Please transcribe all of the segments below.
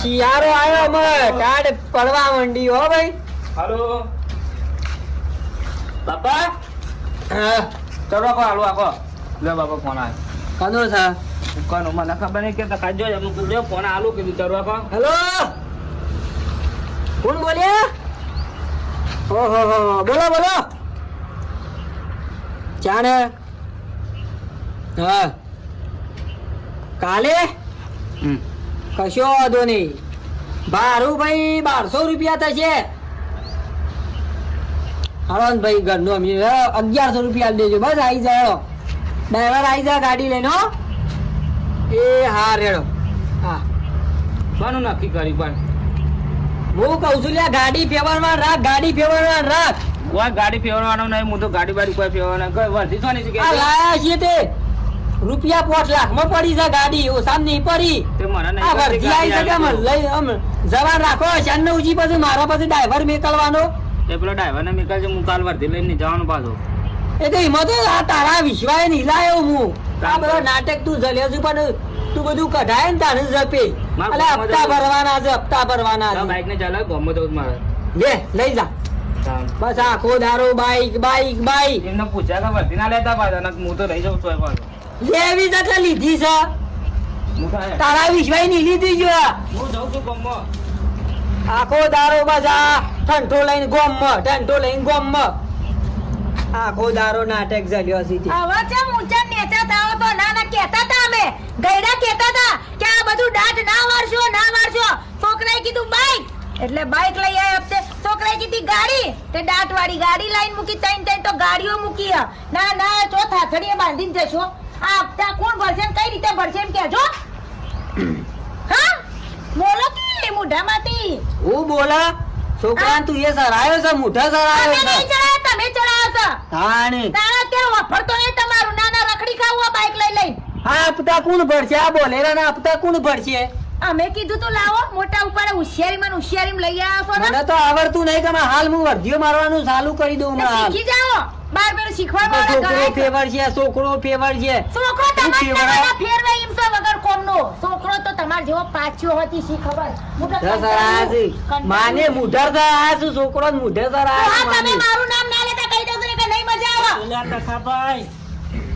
શિયાળો આવ્યો અમે ટાઢ પડવા મંડી હો ભાઈ. હાલો. બાપા? હા. ચલો આખો હાલો આકો લે બાપા ફોન આવે કાંદો છે? કોનો મને ખબર નહીં કે ખાજો એમ તું લે ફોન આલો કીધું ચલો આખો હેલો. કોણ બોલ્યા? ઓહો હો બોલો બોલો. ચાને હા. કાલે? કશો વાંધો નહીં. બારું ભાઈ બારસો રૂપિયા થશે. હાલો ને ભાઈ ઘરનું અમે અગિયારસો રૂપિયા આપી દેજો. બસ આવી જાય ડ્રાઈવર આવી જાય ગાડી લઈને એ હા રેડો. હા. કોનું નક્કી કરી પણ હું કઉ છું લ્યા ગાડી ફેવરમાં રાખ ગાડી ફેવરમાં રાખ. કોઈ ગાડી ફેરવાનો નહીં હું તો ગાડી બાડી કોઈ ફેરવાનો કોઈ વર્ધી તો નહીં કે? લાયા છીએ તે. રૂપિયા પોઠ લાખમાં પડી છે ગાડી ઓ સામ નહીં પડી. આ વર્ધી આવી શકે લઈ આમ જવાન રાખો ચાંદ ઉજી પછી મારા પછી ડ્રાઈવર મેકલવાનો. એ પેલો ડ્રાઈવર ને મેકલજે હું કાલ વર્ધી લઈને જવાનું પાછો. એ તો હિંમત આ તારા વિશ્વાય નહીં લાયો હું. આ બધો નાટક તું જલ્યો છું પણ તું બધું કઢાય ને તારે જપે અલે હપ્તા ભરવાના છે હપ્તા ભરવાના છે. બાઈક ને ચાલે ગોમો દઉં મારે. લે લઈ જા. બસ આખો દારો બાઈક બાઈક બાઈક એમને પૂછ્યા કે વર્ધી ના લેતા પાછા હું તો રહી જાઉં છું પાછો. લેવી તો લીધી છે. તારા વિશ્વાયની લીધી જો આખો દારો આ ઠંઠો લઈને ગોમ ઠંઠો લઈને ગોમ. આખો દારો નાટક જલ્યો છે ઊંચા નેતા થાઓ તો ના ના કહેતા તા અમે? ગઈડા કહેતા તા કે આ બધું દાંત ના વારશો ના વારશો. છોકરાએ કીધું બાઈક. એટલે બાઈક લઈ આવ્યા હપ્તે. છોકરાએ કીધી ગાડી. તે દાંત વાળી ગાડી લઈને મૂકી તઈ તઈ તો ગાડીઓ મૂકી. ના ના ચો થાથડીએ બાંધીને જશો. આ હપ્તા કોણ ભરશે ને કઈ રીતે ભરશે એમ કહેજો. હા? બોલો કે મોઢામાંથી? હું બોલા? છોકરા તું એ સરાયો છે મોઢા સરાયો તમે નહીં ચડાયા તમે ચડાયા છે. તાણે. તારા ત્યાં તો એ તમારું નાના રખડી ખાવું બાઈક લઈ લઈ હા હપ્તા કોણ ભરશે? આ બોલેરા ના હપ્તા કોણ ભરશે? અમે કીધું તું લાવો મોટા ઉપાડે હોશિયારી માં હોશિયારી લઈ આવ્યા છો મને તો આવડતું નહીં કે હાલ હું વર્ધીઓ મારવાનું ચાલુ કરી દઉં શીખી જાઓ. બાર પેલું શીખવા છોકરો ફેવર છે છોકરો ફેવર છે. છોકરો હું તમારે ફેવર તમારા ફેરવે એમ તો વગર કોમનો. છોકરો તો તમાર જેવો પાછો હતી શી ખબર હું તો દસ આ છે. માને મુઢર સરાયા છે છોકરો મુઢર તો સરાયા હા, છે તમે મારું નામ ના લેતા કહી દઉં કે નહીં મજા આવે.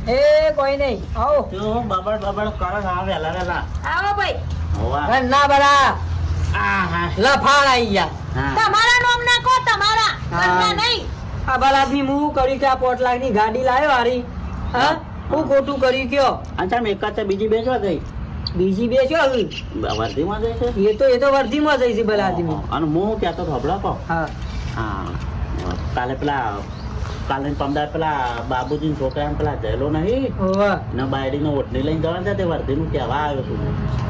એ કોઈ નહીં. આવો. આવો ભાઈ. ઘરના બડા લફાણ આઈ ગયા. તમારા નામ નાખો તમારા. નહીં. આ બાલ આદમી હું કર્યું કે આ પોટ લાખની ગાડી લાવ્યો હારી? હા? હું. ખોટું કર્યું કયો? અને એકાદ બીજી બેચવા ગઈ બીજી બે છો હવે? વર્ધીમાં જાય છે? એ તો એ તો વર્ધીમાં જાય છે ભલા આદમી. અને હું ક્યાં તો ખબડા કહો. હા. હા. કાલે પેલા કાલે પમદાર પેલા બાબુજી છોકરા પેલા જયેલો નહીં. ને બાયડી નો ઓટલી લઈને જવાનું તે વર્ધી નું કહેવા આવ્યો છું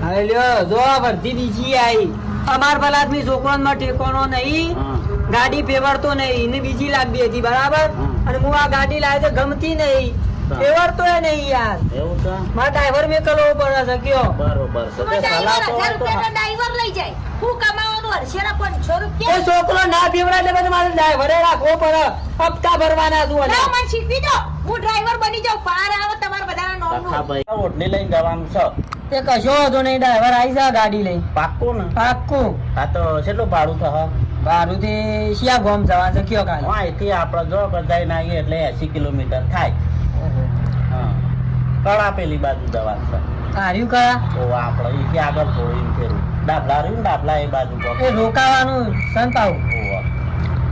હવે લ્યો જો વર્ધી બીજી આઈ. અમાર ભલા આદમી છોકરો માં ઠેકોનો નહીં. હા. ગાડી ફેવરતો નહીં એને બીજી લાગતી હતી બરાબર. અને હું આ ગાડી લાવ્યો તો ગમતી નહીં. ફેવરતો એ નહીં યાર. એવું મારા ડ્રાઈવર મેં કરવો પડે છે કયો. બરોબર. તે ડ્રાઈવર લઈ જાય. હું કમાવાનું હર્ષેના પાંચસો એ છોકરો ના ફેવરા એટલે પછી મારે ડ્રાઈવરે રાખવો પડે. હપ્તા ભરવાના છું. લાવ મને શીખવી દો. હું ડ્રાઈવર બની જાઉં. પાર આવે તમારા બધાના ઓટલી લઈને જવાનું છે. તે કશો હતો નહીં ડ્રાઈવર આવી જા ગાડી લઈ પાક્કું ને? પાક્કું. હા તો કેટલું ભાડું થશે? બારું તે શિયા ગોમ જવા છે? કયો કાલે હા અહીંથી આપણે જો બધાઈ નાખીએ એટલે એસી કિલોમીટર થાય. હા. કળા પેલી બાજુ જવા છે. આર્યું કયા ઓ આપણે અહીંથી આગળ થોડી ફેરું. ડાબલા રહ્યું ડાબલા એ બાજુ. એ રોકાવાનું સંતાવું.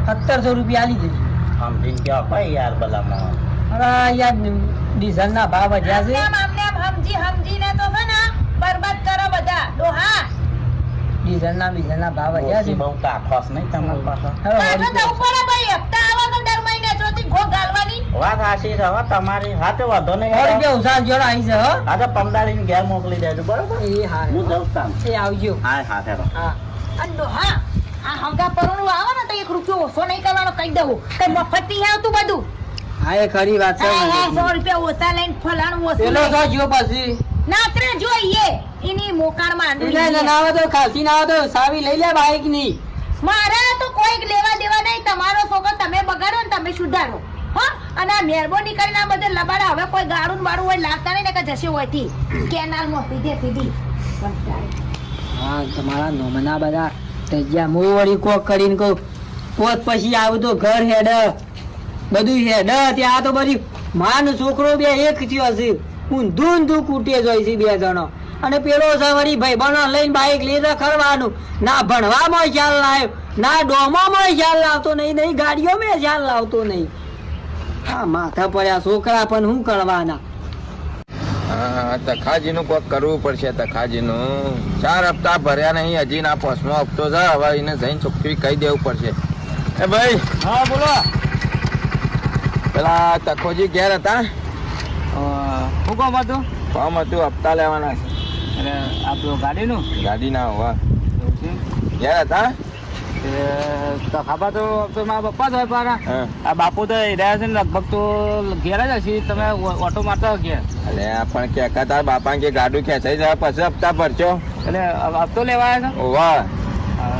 ઓ સત્તરસો રૂપિયા આલી દીધી. સમજીને કે અપાય યાર ભલામાં અરે યાર ડીઝલ ના ભાવ વધ્યા છે. આમ આમ સમજી સમજીને તો છે ને બરબાદ કરો બધા. ડોહા ડીઝલ ના બીઝલ ના ભાવ વધ્યા છે. ઓછી બહુ કાઠોસ નહીં તમારી પાસે? હવે કાઢો તો ઉપર ભાઈ હપ્તા આવા તો દર મહિને જોતી ઘો ગાલવાની. વાત આશી છે હો તમારી હાથે વાંધો નહીં સો કે ઉસાર જોડ આવી છે હો. તો પમદાડીને ઘેર મોકલી દેજો બરોબર? એ હા હું જઉં તામ એ આવજો. હા હા હેરો. હા. અંડો હા. આ હંગા પરણું આવે ને તો એક રૂપિયો ઓછો નહીં કરવાનો કહી દઉં. કઈ મફતી આવતું બધું? હા એ ખરી વાત છે હા, હા, સો રૂપિયા ઓછા લઈને ફલાણું ઓછું પેલો તો જો પછી. નાત્રે જોઈએ એની મોકાણમાં ના ના આવે તો ખાસી ના આવે તો સાવી લઈ લે બાઈકની. મારા તો કોઈ લેવા દેવા નહીં તમારો છોકરો તમે બગાડો ને તમે સુધારો. હા અને આ મહેરબાની કરીને આ બધે લબાડા હવે કોઈ ગાડું બાડું હોય લાગતા નહીં ને કે જશે હોયથી. કેનાલમાં સીધે સીધી. હા તમારા નોમના બધા તજ્યા હું વળી કોક કરીને કહું પોત પછી આવું તો ઘર હેડ બધું હેડ. ત્યાં તો બધી માન છોકરો બે એક થયો છે. ઊંધું ઊંધું કૂટે જોઈ છે બે જણો. અને પેલો સવારી ભાઈ બનો લઈને બાઈક લીધે ખરવાનું. ના ભણવામાં ખ્યાલ ના આવ્યો ના ડોમામાં ખ્યાલ લાવતો નહીં નહીં ગાડીઓમાં ખ્યાલ લાવતો નહીં. હા માથા પડ્યા છોકરા પણ શું કરવાના? તખાજીનું કોક કરવું પડશે તખાજીનું. ચાર હપ્તા ભર્યા નહીં હજી ના પોસમો હપ્તો છે હવે એને જઈને છોકરી કહી દેવું પડશે. એ ભાઈ હા બોલો. પેલા તખોજી ઘેર હતા? શું કામ હતું? ફોર્મ હતું હપ્તા લેવાના છે. અને આપણું ગાડીનું? ગાડી ના હોવા ઘેર હતા? તો તો તો મારા પપ્પા જ હોય પારા. આ બાપુ તો રહ્યા છે ને લગભગ તો ઘેર જ હશે. તમે ઓટો મારતા ઘેર. અલે પણ કે તાર બાપા કે ગાડું ખેંચાઈ જાય પછી હપ્તા ભરજો. એટલે હપ્તો લેવા આવ્યા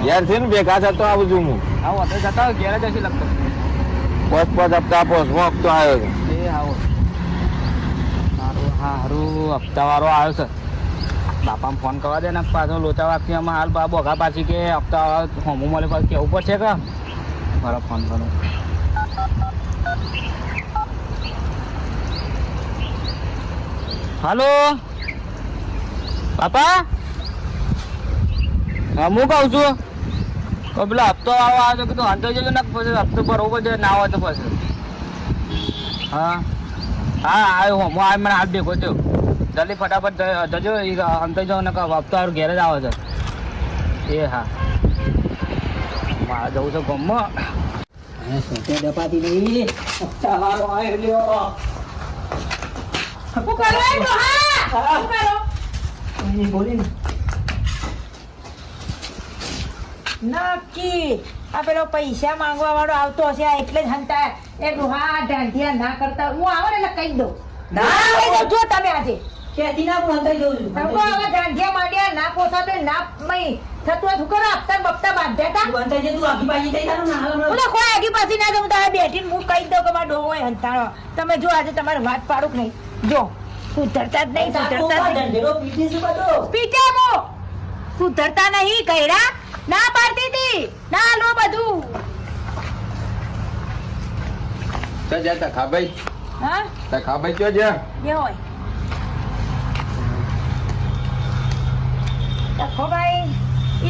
છે ઘેર છે ને ભેગા થતો આવું છું હું. હા ઓટો જતા ઘેર જ હશે લગભગ. પોત પોત હપ્તા પોસમો હપ્તો આવ્યો છે. એ આવો. સારું સારું હપ્તાવાળો આવ્યો છે. બાપાને ફોન કરવા દે ને પાછો લોચા વાક્યમાં હાલ બા બોગા પાછી કે હપ્તા હોમું મળે પાછું કેવું પડશે કે? મારો ફોન કરો. હાલો? બાપા? હા, હું કહું છું? તો પેલા હપ્તો આવો આવે તો કીધું હંતો જજો ને પછી હપ્તો ભરવો પડશે ના આવે તો પછી. હા? હા આવ્યો હું આ મને હાથ દેખો થયો. જલ્દી ફટાફટ જજો એ અંતે જાઓ ને કે હપ્તો હારું ઘેર જ આવે છે. એ હા. મારે જવું છે ગમમાં. નહીં લ્યો. નક્કી. આ પેલો પૈસા માંગવા વાળો આવતો હશે આ એટલે જ હંતા એ ડોહા ઢાંઢિયા ના કરતા. હું આવો ને એટલે કહી દઉં. ના, ના કહી દઉં જો તમે આજે. ખેતી ના છું. તમે હવે ઢાંઢિયા માંડ્યા ના પોસાતો ના મય. થતું હોય કરો આપતા બપતા બાંધ્યા તું અંતર આગી પાછી થઈ જાનું ને બોલો કોઈ આગી પાછી ના જવું તારે બેઠીને હું કહી દઉં કે મારો ડોહો હોય તમે જો આજે તમારે વાત પાડું નહીં. જો સુધરતા જ નહીં સુધરતા જ નહીં. પીટી મો સુધરતા નહીં કૈરા. ના પાડતી હતી ના લો બધું. તો જા હા? તખાભાઈ કયો જા એ હોય. લખો ભાઈ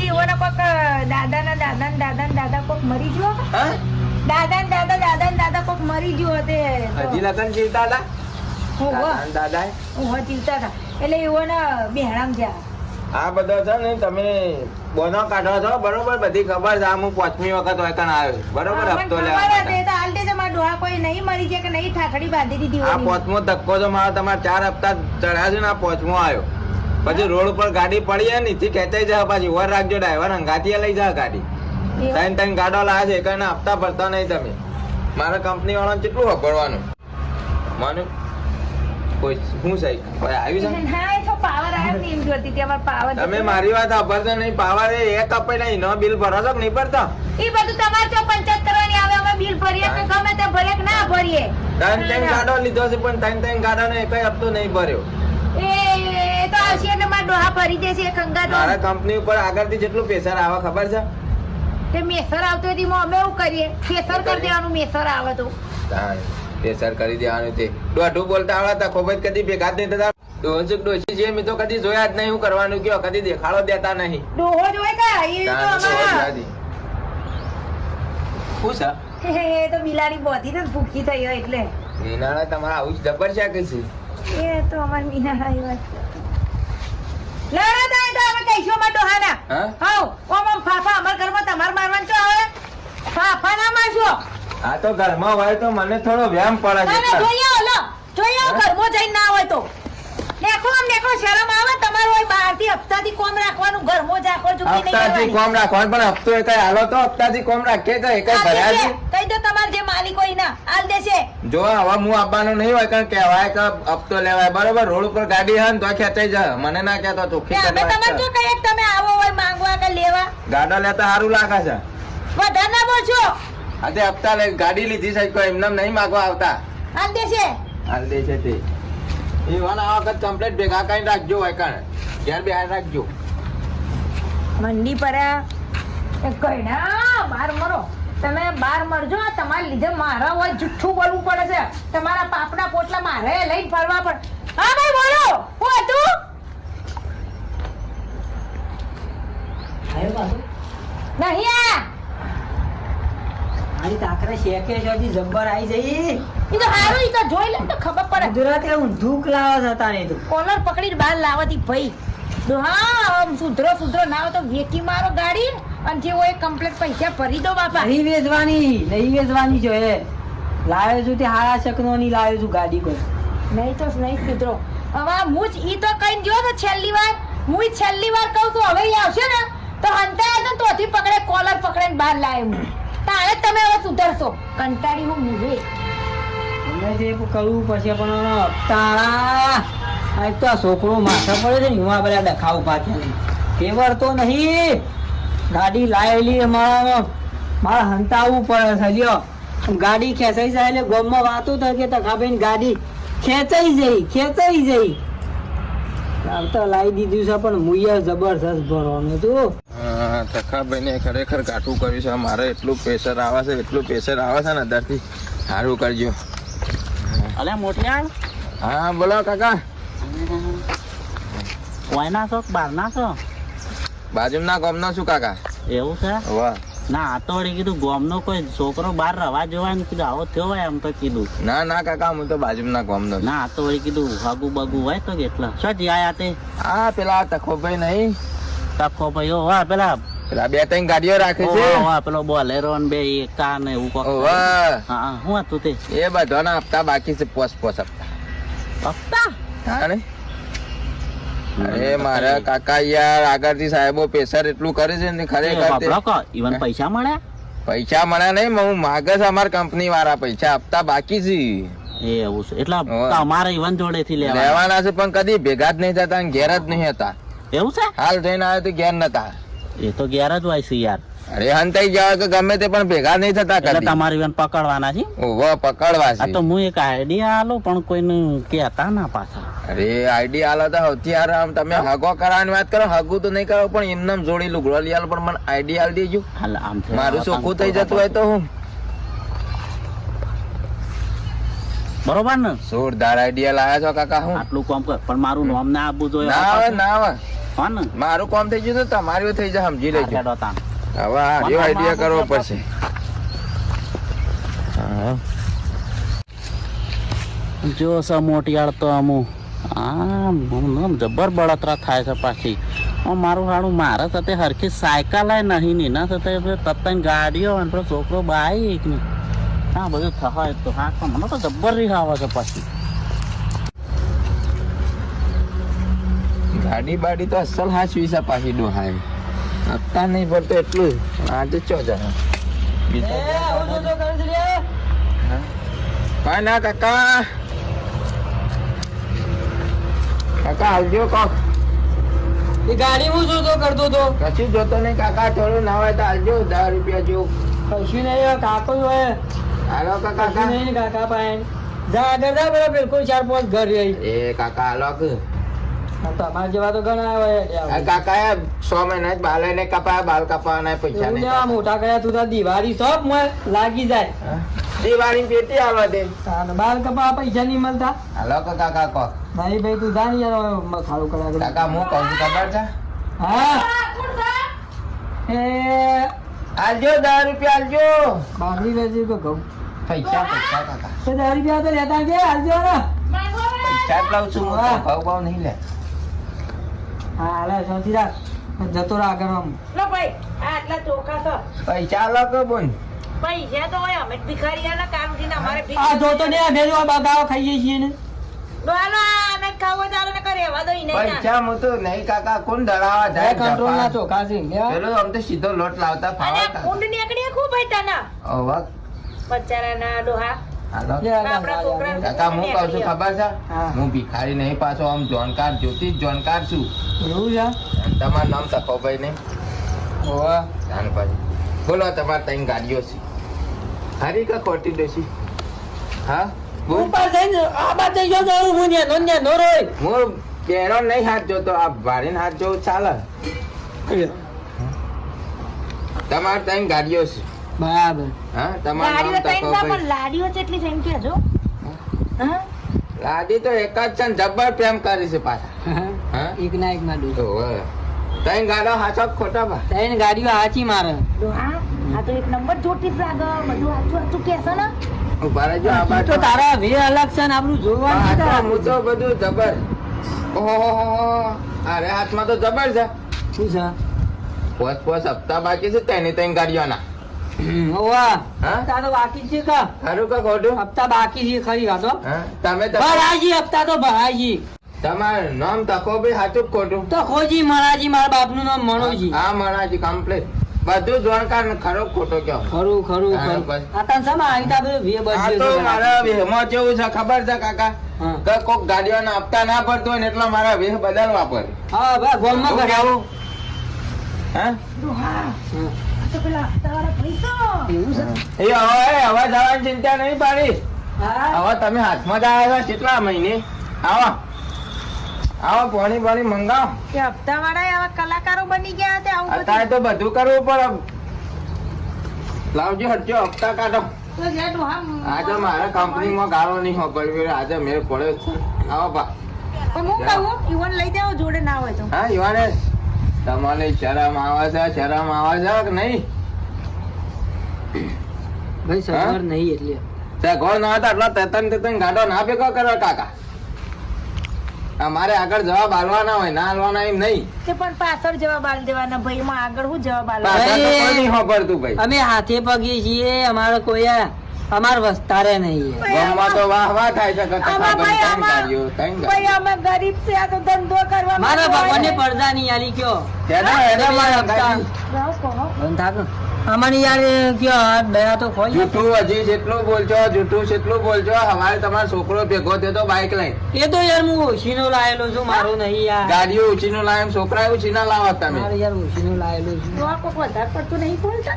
ઈ ઓના કોક દાદા ના દાદા ને દાદા ને દાદા કોક મરી ગયો હા? દાદા ને દાદા દાદા ને દાદા કોક મરી ગયો તે. હજી લગન જીવતા હતા? દાદા હું. જીવતા હતા. એટલે એઓના બેહણામ જા આ બધો છે ને તમે બોનો કાઢો છો બરોબર? બધી ખબર છે હું પાંચમી વખત હોય કણ આવ્યો. બરોબર હપ્તો લેવા કોઈ નહીં મરી ગયા કે નહીં ઠાઠડી બાંધી દીધી આ. ધક્કો તો મારો તમારે ચાર હપ્તા ચડ્યા છે ને આ પોચમો આવ્યો. પછી રોડ પર ગાડી પડી ને થી ખેંચાઈ જાય પાછી. વર રાખજો ડ્રાઈવર હંગાથી લઈ જા ગાડી? ત્રણ ત્રણ ગાડો લાવે છે કઈ હપ્તા ભરતા નહીં તમે. મારા કંપની વાળાને કેટલું વાપરવાનું? માનું? કોઈ શું છે? આવ્યું છે? ના, એ તો power આવ્યો એમ જોતી હતી, અમારે power તમે મારી વાત સાંભળશો નહીં પાવર એ એક અપાઈ નહીં નો બિલ ભરો છો નહીં ભરતા? ઈ બધું તમારે જો પંચાયત કરવાની આવે અમે બિલ ભરીએ કે ગમે તે ભલે કે ના ભરીએ. ત્રણ ત્રણ ગાડો લીધો છે પણ ત્રણ ત્રણ ગાડો ને એકય હપ્તો નહીં ભર્યો. એ એ આવશે એટલે મારા ડોહા ભરી જશે કંગા તો મારા કંપની ઉપર આગળથી જેટલું પ્રેશર આવે ખબર છે? તે મેસર આવતો હતી અમે એવું કરીએ? ફેસર કરી દેવાનું મેસર આવે તો. પ્રેશર કરી દેવાનું તે. દોઢું બોલતા આવડતા ખૂબ જ કદી ભેગા નહીં થતા. ડોસી ડોસી જે મેં તો કદી જોયા જ નહીં હું કરવાનું કયો? કદી દેખાડો દેતા નહીં. ડોહો જોઈ કા એ તો અમારા. શું છે? એ તો બિલાડી બોધી ને ભૂખી થઈ હોય એટલે. મીનાળા તમારા આવું જ જબર છે કે છે એ તો અમાર મીનાળા એવા લડો તો તો અમે ડોહાના. હાઉ ઓમ ફાફા અમારા ઘરમાં તમારે મારવાનું ચો આવે? ફાફા ના મારશો? આ તો ઘરમાં હોય તો મને થોડો વ્યાયામ પડે છે જોઈએ આવો લો. જોઈએ ઘરમાં જઈને ના હોય તો. દેખો આમ દેખો શરમ આવે? તમારું હોય બહારથી હપ્તાથી કોમ રાખવાનું ઘરમાં જ ચૂકી નહીં હપ્તાથી કોમ રાખવાનું પણ હપ્તો એ હાલો તો હપ્તાથી કોમ રાખીએ તો એ ભર્યા છે. કહી દો તમારે જે માલિક હોય ના આલ દેશે જો હવે હું આવવાનું નહીં હોય કારણ કહેવાય કે હપ્તો લેવાય બરોબર? રોડ ઉપર ગાડી તો ખેંચાઈ જા મને ના કહેતો તું ચોખ્ખી અમે તમારે. કહીએ તમે આવો હોય માંગવા કે લેવા? ગાડા લેતા સારું લાગે છે. વધારે ના બોલશો. આજે હપ્તા લે ગાડી લીધી સાહેબ એમને નહીં માગવા આવતા. આલ દેશે હાલ દે છે તે. એ આ વખત કમ્પ્લેટ ભેગા કરીને રાખજો વાયકાણ. ઘેર બેહાર રાખજો. મંડી પર કઈના બાર મરો. તમે બાર મરજો તમારે લીધે મારા હોય જુઠ્ઠું બોલવું પડે છે. તમારા પાપના પોટલા મારે લઈને ફરવા પડે. હા ભાઈ બોલો. હું હતું નહીં આ. મારી તાકરે શેકે છે જબ્બર આવી જઈ. ઈ તો હારું ઈ તો જોઈ લે તો ખબર પડે. ગુજરાતે ઊંધું લાવત હતા નહીં તું. કોલર પકડીને બહાર લાવતી ભાઈ હા આમ સુધરો સુધરો ના તો વેકી મારો ગાડી અને જે હોય કમ્પ્લેટ પૈસા ભરી દો બાપા. નહીં વેચવાની નહીં વેચવાની જોઈએ લાવ્યો છું તે હારા શકનો નહીં લાવ્યો છું ગાડી કોઈ. નહીં તો નહીં સુધરો. હવે હું જ ઈ તો કઈ જો તો છેલ્લી વાર હું છેલ્લી વાર કહું છું હવે આવશે ને તો હંતા તો તોથી પકડે કોલર પકડે બહાર લાવે હું. તારે તમે હવે સુધરશો. કંટાળી હું મુવે અમે જે કરવું પછી પણ તારા તો આ છોકરો માથા પડે છે ને, એમાં બધા ડખાવ પાછળ ફેવર તો નહીં. ગાડી લાવેલી મારા, મારે હંતાવવું પડે છે ગાડી ખેંચાઈ જાય એટલે ગમમાં વાતું થાય કે તકાભાઈ ગાડી ખેંચાઈ જઈ ખેંચાઈ જઈ. આવતા લાવી દીધું છે, પણ મુયા જબરદસ્ત ભરવાનું તું હા તખાભાઈ ને ખરેખર કાઠું કર્યું છે. મારે એટલું પ્રેશર આવે છે, એટલું પ્રેશર આવે છે ને અંદરથી સારું કરજો. અલે મોટિયાર હા બોલો કાકા. વાયના છો બહારના છો? બાજુના ગામનો શું કાકા. એવું છે? વાહ. ના આ તો વળી કીધું ગોમનો કોઈ છોકરો બહાર રવા જોવાય ને કીધું આવો થયો હોય એમ તો કીધું. ના ના કાકા હું તો બાજુના ગોમનો છું. ના આ તો વળી કીધું હાગુ બાગુ હોય તો કેટલા શું જી આયા તે? હા પેલા તખોભાઈ નહીં. તખોભાઈ ભાઈ ઓ વાહ પેલા પેલા બે ત્રણ ગાડીઓ રાખે છે. પેલો બોલેરો ને બે એકા ને એવું હા હા. હતું તે? એ બધાના હપ્તા બાકી છે પોસ પોસ હપ્તા. હપ્તા? અરે મારા કાકા યાર આગળથી સાહેબો પ્રેશર એટલું કરે છે ને ખરેખર ઈવન પૈસા મળ્યા પૈસા મળ્યા નહીં હું માગે છે અમાર કંપની વાળા પૈસા હપ્તા બાકી છે. એ એવું છે. એટલે અમારે ઈવન જોડે થી લેવાના છે પણ કદી ભેગા જ નહીં થતા ઘેર જ નહીં હતા. એવું છે? હાલ જઈને આવ્યો તો ઘેર નતા. એ તો ગેર જ હોય છે યાર. અરે હંતાઈ જાવ કે ગમે તે પણ ભેગા નહીં થતા એટલે તમારી તમારે પકડવાના છે? ઓહો પકડવા છે. તો હું એક આઈડિયા આલો પણ કોઈને કહેતા ના પાછા. અરે આઈડિયા આલો તો સૌથી આરામ. તમે હગો કરાવવાની વાત કરો હગું તો નહીં કરો પણ એમનેમ જોડી લુગડો લઈ આલો પણ મને આઈડિયા આલી દેજો. હાલ આમ મારું ચોખ્ખું થઈ જતું હોય તો હું? બરોબર ને? જોરદાર આઈડિયા લાયા છો કાકા હું. આટલું કામ કર પણ મારું નામ ના આપવું જોઈએ ના ના આવે મારું કામ થઈ ગયું તો તમારું થઈ જાય સમજી લેજો. હવે આ કોણ આઈડિયા કરવો પડશે. જો સ મોટિયાળ તો અમુ. આમ જબર બળતરા થાય છે પાછી. મારું હાડું મારા સાથે હરખી સાયકલ આય નહીં ને એના સાથે તત્તન ગાડીઓ અને પેલો છોકરો બાઈક ને હા બધું થાય તો હા મને તો જબ્બર રીહ આવે છે પાછી. ગાડી બાડી તો અસલ હાચવી છે પાછી ડોહાય હપ્તા નહીં પડતો એટલું. આજે ચો જરા કાંઈ ના કાકા. કાકા આવજો કોક એ ગાડી હું જોતો કરતો તો. કશું જોતો નહીં કાકા. થોડું ના હોય તો આવજો. દસ રૂપિયા જેવું. કશું નહીં કાકો હોય. હાલો કાકા. નહીં કાકા પાસે જા આગળ જા પેલા બિલકુલ ચાર પાંચ ઘર રહી. એ કાકા હાલો તમારા જેવા તો ઘણા હોય કાકા સો મહિના જ ને કપાયા બાલ કપાવાના પૈસા લેવા મોટા કર્યા તું તાર દિવાળી સબમાં લાગી જાય. હા? દિવાળી પેટી આલો દે. તારે બાર પૈસા નહીં મળતા? હાલો કાકા કો. ભાઈ ભાઈ તું જા યાર હવે મ- ખારું કર્યા. કરે. કાકા હું કહું છું ખબર છે? હા. આ કોણ છે? એ આલજો દસ રૂપિયા આલજો. બાબરી વેચી તો ઘઉં. પૈસા પૈસા કાકા. દસ રૂપિયા તો લેતા કે હાલજો ને. પૈસા જ લાવું છું ભાવ ભાવ નહીં લે. હાલે શાંતિ રાખ. જતો રહે આગળ આમ. લો ભાઈ આ આટલા ચોખા છો પૈસા આલો કે પૈસા તો હોય અમે ભિખારીયાના કામથી અમારે ભીખ આ જોતો ને આ ભેજો ખાઈએ છીએ ને. ડોહાલો આ ખાવો ચાલો ને કરે એવા દો નહીં પૈસા હું તો નહીં કાકા કોણ ધરાવા જાય કંટ્રોલ ના ચોખા છે. પેલો આમ તો સીધો લોટ લાવતા અને ફાવતા. નીકળી ખૂબ ભાઈ તને હવે બચારાના ડોહા. કાકા હું કહું છું ખબર છે? હું. ભિખારી નહીં પાછો આમ જોનકાર જ્યોતિ જોનકાર છું. એવું છે? તમારું નામ તકોભાઈ નહીં. ઓવે. જાન બોલો તમારે ત્રણ ગાડીઓ છે. હારી કે ખોટી ડોશી હા? ઉપર થઈને આ બાજુ જો તો હું ને નો ન્યા નો હું બેનો નહીં હાથ જોતો આ ભારીને હાથ જોવું ચાલે. તમારે ત્યાં ગાડીઓ છે. બરાબર. હા તમારું નામ લાડીઓ હા? લાડી તો એક જ છે જબર જબ્બર પ્રેમ કરી છે પાછા. હા એક ના એક માં ઓવે. ગાડો હાચો ખોટા બા ત્રણ ગાડીઓ હાચી મારે. આ તો એક નંબર જોટી લાગે બધું હાચું હાચું કહેશો ને? ઊભા રહેજો આ ઈ તો તારા વે અલગ છે ને આપણું જોવા જોવાનું છે હું તો બધું જબર. ઓહો અરે હાથમાં તો જબર છે. શું છે? પોસ પોસ હપ્તા બાકી છે તેની ત્રણ ગાડીઓના. હમ, ઓવા. હા? હપ્તા તો બાકી છે કા? ખરું કે ખોટું હપ્તા બાકી છે ખરી વાત. તમે ભરાજી હપ્તા તો ભરાજી. તમારું નામ તકો ભાઈ સાચું ખોટું? તો ખોજી મારા બાપનું નામ મણોજી. હા મણાજી કમ્પ્લીટ બધું જાણકાર ખરો ખોટો કયો? ખરું ખરું હા, ખરું. બસ. આ તને સમા આવી તા બધું વે આ તો છે. મારા વેહમાં કેવું છે ખબર છે કાકા. કે કોક ગાડીઓના હપ્તા ના ભરતો હોય ને એટલા મારા વેહ બદલવા પડે. હા ભાઈ ગોમમાં કરાવું હા. તો પેલા હપ્તાવાળા પૈસો એવું છે એ હવે હવે જવાની ચિંતા નહીં પાડી. હવે તમે હાથમાં જ આવ્યા છો કેટલા મહિને? આવો. આવો પાણી પાણી મંગાવો. કે હપ્તાવાળા આવા કલાકારો બની ગયા હતા આવું અત્યારે તો બધું કરવું પડે. લાવજો હટજો હપ્તા કાઢો. તો આજે મારે કંપનીમાં ગાળો નહીં હોપડ્યો આજે મેળ પડ્યો છે. આવો બા પણ હું કહું યુવાન લઈ જાઓ જોડે ના હોય તો. હા યુવાને તમારે શરમ આવે છે? શરમ આવે છે કે નહીં? ભાઈ સગવડ નહીં એટલે. તે ગોળ ના હતા એટલા તેતન તેતન ગાડો ના ભેગો કરો કાકા. અમારે આગળ જવાબ આલવાના હોય ના આલવાના એમ નહીં. તે પણ પાછળ જવાબ આલ દેવાના ભાઈ માં આગળ હું જવાબ આલવા તો નહીં હોપડતું ભાઈ. અમે હાથે પગીએ છીએ અમારે કોઈ આ- અમાર વસ્તારે નહીં ગામમાં તો વાહ વાહ થાય છે ભાઈ અમે ગરીબ છે આ તો ધંધો કરવા મારા ભગવાનને પડદા નહીં આલી કયો. તેના એના માં ગાડી. અમારી યાર કયો દયા તો ખોઈ. જૂઠું હજી જેટલું બોલજો જૂઠું જેટલું બોલજો હવારે તમારો છોકરો ભેગો થયો તો બાઇક લઈ એ તો યાર હું ઉછીનો લાયેલો છું મારું નહીં યાર. ગાડીઓ ઉછીનો લાવે છોકરા ઉછીના લાવા તમે. યાર ઉછીનો લાયેલો છું. વધારે પડતું નહીં બોલતા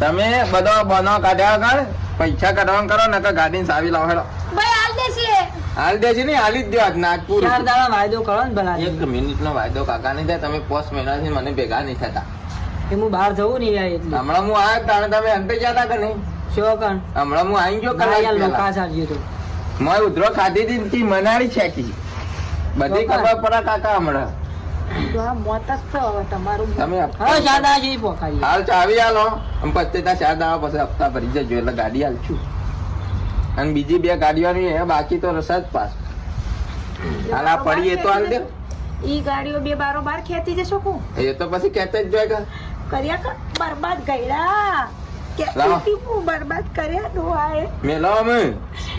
તમે. બધો બનો કાઢ્યા આગળ પૈસા કાઢવાનું કરો નકર ગાડીની સાવી લાવો હેડો. ભાઈ હાલ દેશે હાલ દેજે નહીં હાલી જ દો આજ નાગપુર. ચાર દાડા વાયદો કરો ને ભલા. એક મિનિટ નો વાયદો કાકા નહીં થાય તમે પોસ્ટ મહિનાથી મને ભેગા નહીં થતા. એ હું બહાર જવું નહીં યાર એટલે. હમણાં હું આવ્યો તાણે તમે અંતે જતા કે નહીં? શું કણ? હમણાં હું આઈ ગયો કલાક યાર લોકા સાજ્યો તો. મેં ઉધરો ખાધી હતી તી મનાડી છેકી. બધી ખબર પડે કાકા હમણાં. આ હાલ ચાવી આલો. પછી ત્યાં પછી હપ્તા ભરી જજો એટલે ગાડી હાલ છું. અને બીજી બે ગાડીઓની એ બાકી તો રસા જ પાસ. હાલ આ પડી એ તો હાલ દે. ઈ ગાડીઓ બે બારો બાર ખેતી જશો કું એ તો પછી કહેતા જ જોય કર્યા કર બરબાદ ગયડા કે ટીપુ બરબાદ કર્યા ડોહાએ મેલો અમે.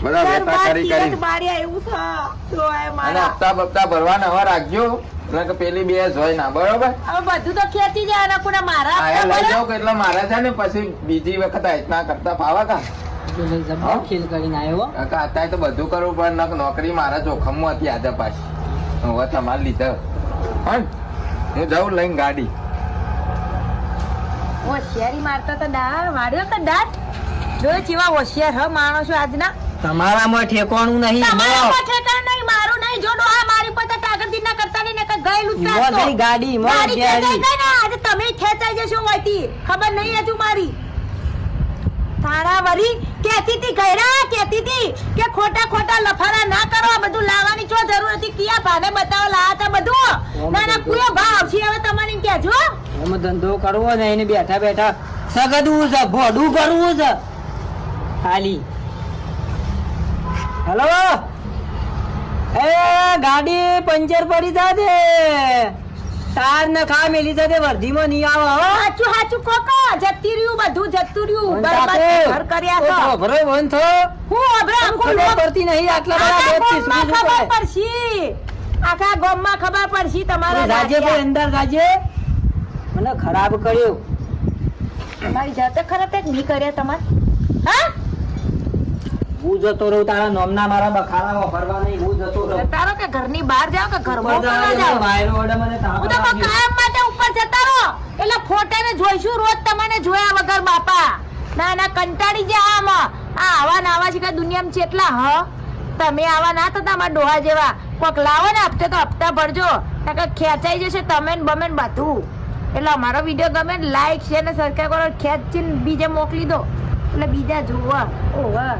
બધા વેતા કરી કરી માર્યા એવું છે. ડોહાએ અને મારા. હપ્તા બપ્તા ભરવાના હવે રાખજો. કે પેલી બે જોઈ ના બરોબર? હવે બધું તો ખેંચી જાય અને કોના મારા આયા લઈ ભરે? જાઓ કે છે ને પછી બીજી વખત આ રીતના કરતા ફાવા કા? ખેલ કરીને આવ્યો કાકા અત્યારે તો બધું કરવું પણ નોકરી મારા જોખમમાં હતી આજે પાછી. હવે તમારે લીધા. હું જાઉં લઈને ગાડી. હોશિયારી મારતા તો દાળ માર્યો તો દાંત જો જેવા હોશિયાર હ માણસો આજના? તમારામાં ઠેકોણું નહીં તમારા ઈમો. ઠેકાણ નહીં મારું નહીં જો ડોહા મારી પર તો કાગળથી ના કરતા નહીં નકર ગયેલું જ રાખતો. નહીં ગાડી મો ગાડી ગઈ આજે તમે ખેંચાઈ જશો હોયથી ખબર નહીં હજુ મારી. તારા વરી કહેતી હતી ગયડા કહેતી હતી કે ખોટા ખોટા લફારા ના કરો આ બધું લાવવાની ચો જરૂર હતી? કિયા ભાને બતાવો લાયા તા બધું? ના ના કુયો ભાવ આવશે હવે તમારે કહેજો. આમાં ધંધો કરવો ને એને બેઠા બેઠા સગદવું છે ભોડું કરવું છે. ખાલી. હલો? એ ગાડી પંચર પડી જાતે તાર ને ખા મેલી જાતે વર્ધીમાં નહીં આવે હાચું હાચું કોકો જતી રહ્યું બધું જતું રહ્યું બરાબર ઘર કર્યા તો છો વન થો હું અબરે તને લો ખબર પડતી નહીં આટલા આખા દોતથી શું ખબર પડશી પડશે. ગોમમાં ખબર પડશી તમારા રાજે ભાઈ અંદર રાજે મને ખરાબ કર્યો. મારી જાતે ખરાબ કે નહીં કર્યા તમારે. હા? હું જતો રહું તારા નોમના મારા બખાડા ફરવા નહીં હું જતો રહું. તારો કે ઘરની બહાર જાવ કે ઘરમાં ઉપર જાવ બહાર ઓડે મને તાપ હું તો કાયમ માટે ઉપર જતા રહો. એટલે ફોટાને જોઈશું રોજ તમને જોયા વગર બાપા. ના ના કંટાળી જા આમાં. આ આવા નાવા છે કે દુનિયામાં કેટલા હ? તમે આવા ના થતા મારા ડોહા જેવા. કોક લાવો ને હપ્તે તો હપ્તા ભરજો. કે ખેંચાઈ જશે તમે ને બમે ને બધું. એટલે અમારો વીડિયો ગમે ને લાઈક શેર ને સબસ્ક્રાઈબ કરો. ખેંચીને બીજે મોકલી દો. એટલે બીજા જોવા. ઓવા.